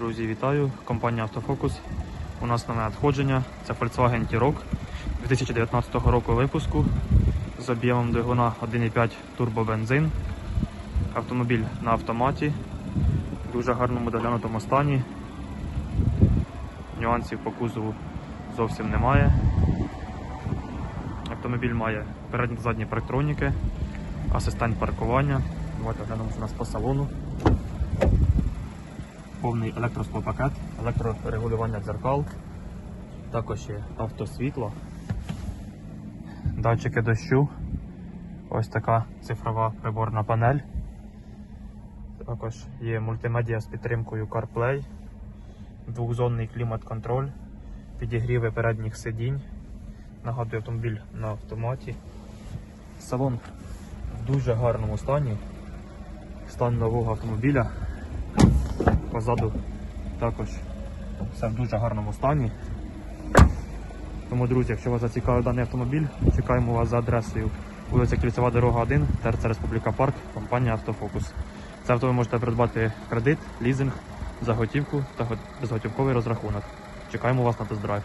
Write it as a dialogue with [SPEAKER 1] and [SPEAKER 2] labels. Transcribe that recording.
[SPEAKER 1] Друзі, вітаю! Компанія Автофокус. У нас нове надходження. Це Volkswagen T-Roc 2019 року випуску з об'ємом двигуна 1,5 турбобензин. Автомобіль на автоматі. В дуже гарному доглянутому стані. Нюансів по кузову зовсім немає. Автомобіль має передні та задні парктроніки, асистент паркування. Давайте глянемо у нас по салону повний електросклопакет, електрорегулювання дзеркал, також є автосвітло, датчики дощу, ось така цифрова приборна панель. Також є мультимедіа з підтримкою CarPlay, двохзонний клімат-контроль, підігріви передніх сидінь. Нагадую автомобіль на автоматі. Салон в дуже гарному стані. Стан нового автомобіля. Позаду також все в дуже гарному стані. Тому, друзі, якщо вас зацікавив даний автомобіль, чекаємо вас за адресою вулиця Кільцева дорога 1, ТРЦ Республіка Парк, компанія Автофокус. Це авто ви можете придбати кредит, лізинг, заготівку та безготівковий розрахунок. Чекаємо вас на тест-драйв.